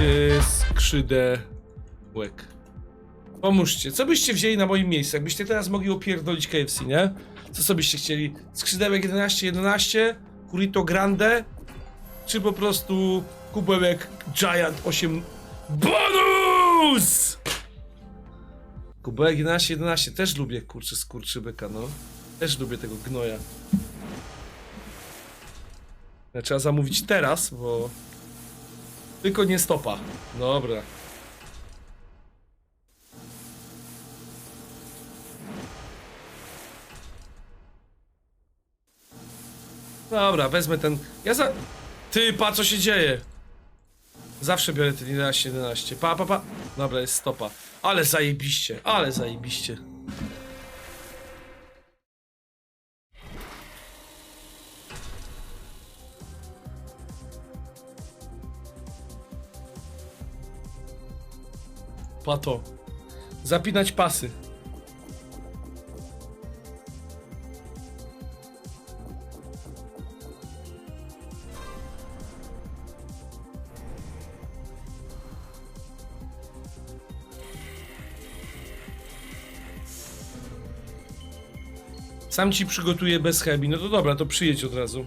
yy, skrzydełek. Pomóżcie. Co byście wzięli na moim miejscu? Jakbyście teraz mogli opierdolić KFC, nie? Co sobie byście chcieli? Skrzydełek 11, 11? Curito Grande? Czy po prostu kubełek Giant 8 BONUS! Kubełek 11, 11 też lubię, kurczę, skurczybyka, no. Też lubię tego gnoja. Trzeba zamówić teraz, bo... Tylko nie stopa. Dobra. Dobra, wezmę ten. Ja za. Ty, pa, co się dzieje? Zawsze biorę ten 11, 11. Pa, pa, pa. Dobra, jest stopa. Ale zajebiście, ale zajebiście. Pato. Zapinać pasy. Sam ci przygotuję bez chemii. No to dobra, to przyjedź od razu.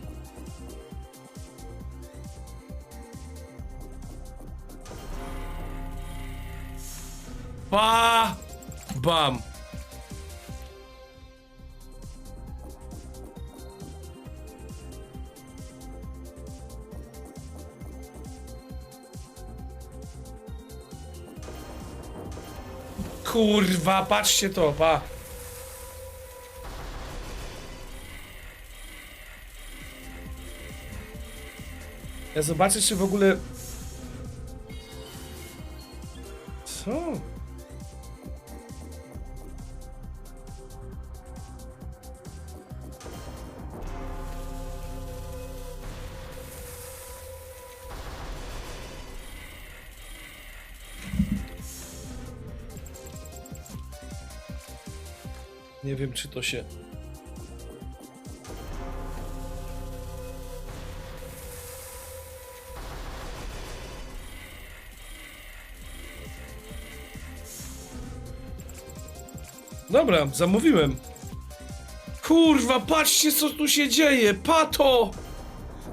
Pa! Bam! Kurwa, patrzcie to, pa! Ja zobaczę, czy w ogóle... Co? Nie wiem, czy to się... Dobra, zamówiłem. Kurwa, patrzcie co tu się dzieje. Pato!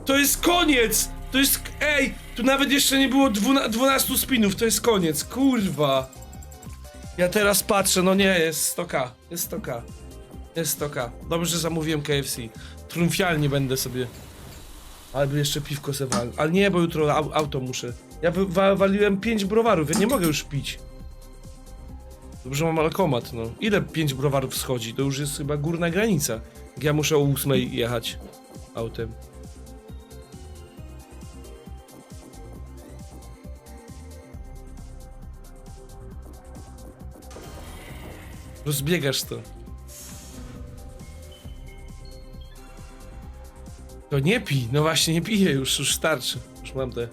To jest koniec! To jest... Ej! Tu nawet jeszcze nie było dwuna- 12 spinów, to jest koniec. Kurwa. Ja teraz patrzę, no nie, jest 100k. Jest 100k. Jest 100k. Dobrze, że zamówiłem KFC. Triumfialnie będę sobie... Albo jeszcze piwko se. Ale nie, bo jutro au- auto muszę. Ja wy- wa- waliłem 5 browarów, ja nie mogę już pić. Dobrze mam alkomat, no. Ile 5 browarów schodzi? To już jest chyba górna granica. Ja muszę o 8 jechać autem. Rozbiegasz to. To nie pij, no właśnie nie piję już, już starczy. Już mam te.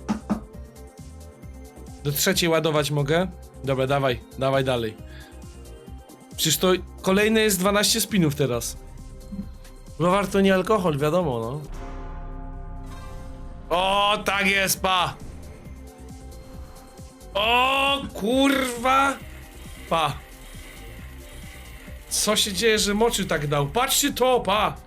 Do trzeciej ładować mogę? Dobra, dawaj, dawaj dalej. Przecież to kolejne jest 12 spinów teraz. Browar to nie alkohol, wiadomo, no. O, tak jest, pa! O, kurwa! Pa! Co się dzieje, że moczy tak dał? Patrzcie to, pa!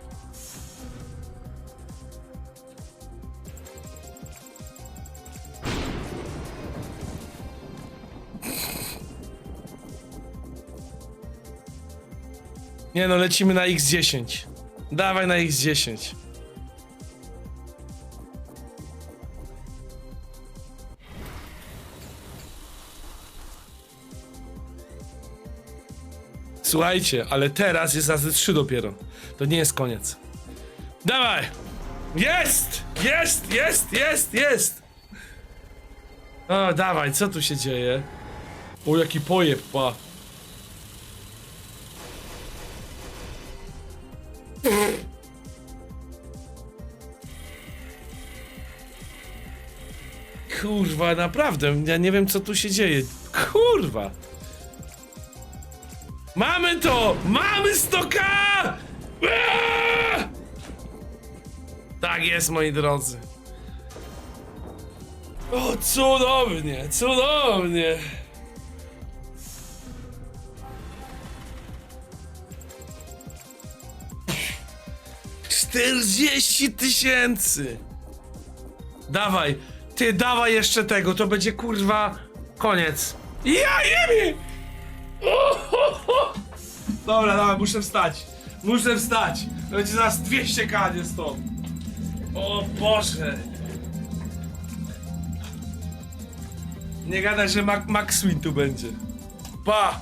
Nie no, lecimy na X10. Dawaj na X10. Słuchajcie, ale teraz jest razy 3 dopiero. To nie jest koniec. Dawaj! Jest! Jest! Jest! Jest! Jest! O, dawaj, co tu się dzieje? O, jaki pojeb, pa. Kurwa, naprawdę, ja nie wiem co tu się dzieje. Kurwa. Mamy to! Mamy 100k! Eee! Tak jest, moi drodzy. O, cudownie, cudownie. Czterdzieści tysięcy! Dawaj, ty dawaj jeszcze tego, to będzie kurwa koniec. Ja jebie! Dobra, dobra, muszę wstać. Muszę wstać. Będzie zaraz 200 kanie stąd. O Boże. Nie gadaj, że Mac Maxwin tu będzie. Pa!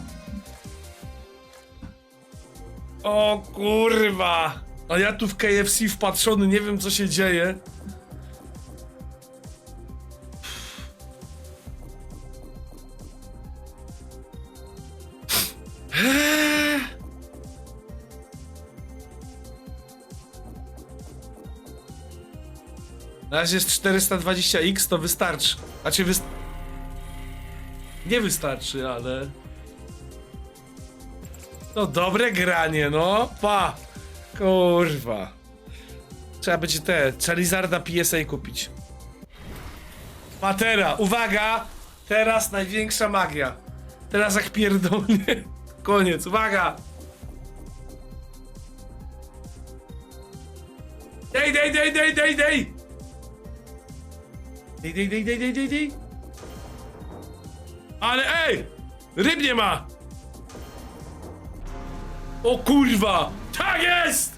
O kurwa! A ja tu w KFC wpatrzony, nie wiem co się dzieje. Na razie jest 420x, to wystarczy. Znaczy wyst... Nie wystarczy, ale... No dobre granie, no. Pa! Kurwa. Trzeba będzie te Charizarda PSA kupić. Patera, uwaga! Teraz największa magia. Teraz jak pierdolnie. Koniec, uwaga! Dej, dej, dej, dej, dej, dej! Dej, dej! Ale ej! Ryb nie ma! O kurwa! Tak jest!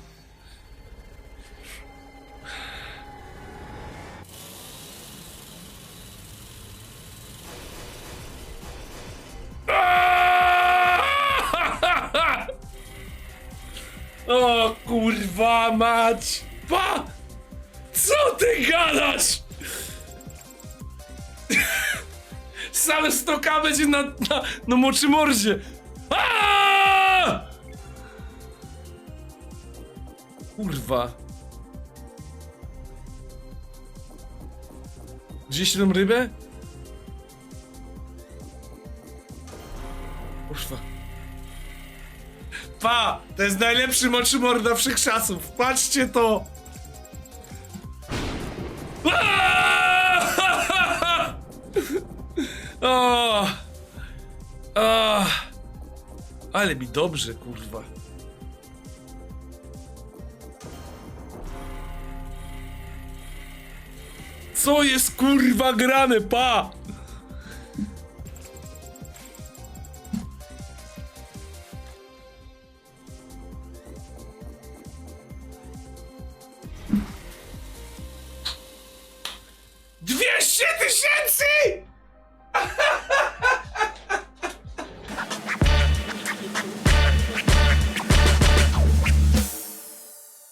O kurwa mać! Pa! Co ty gadasz? Same stoka będzie na, na, na moczy morzie. Kurwa. Gdzieś tą rybę? Kurwa. Pa! To jest najlepszy moczy morda wszechczasów. Patrzcie to! Aaaa! O! O! Ale mi dobrze, kurwa. Co jest kurwa grane, pa? Dwieście tysięcy!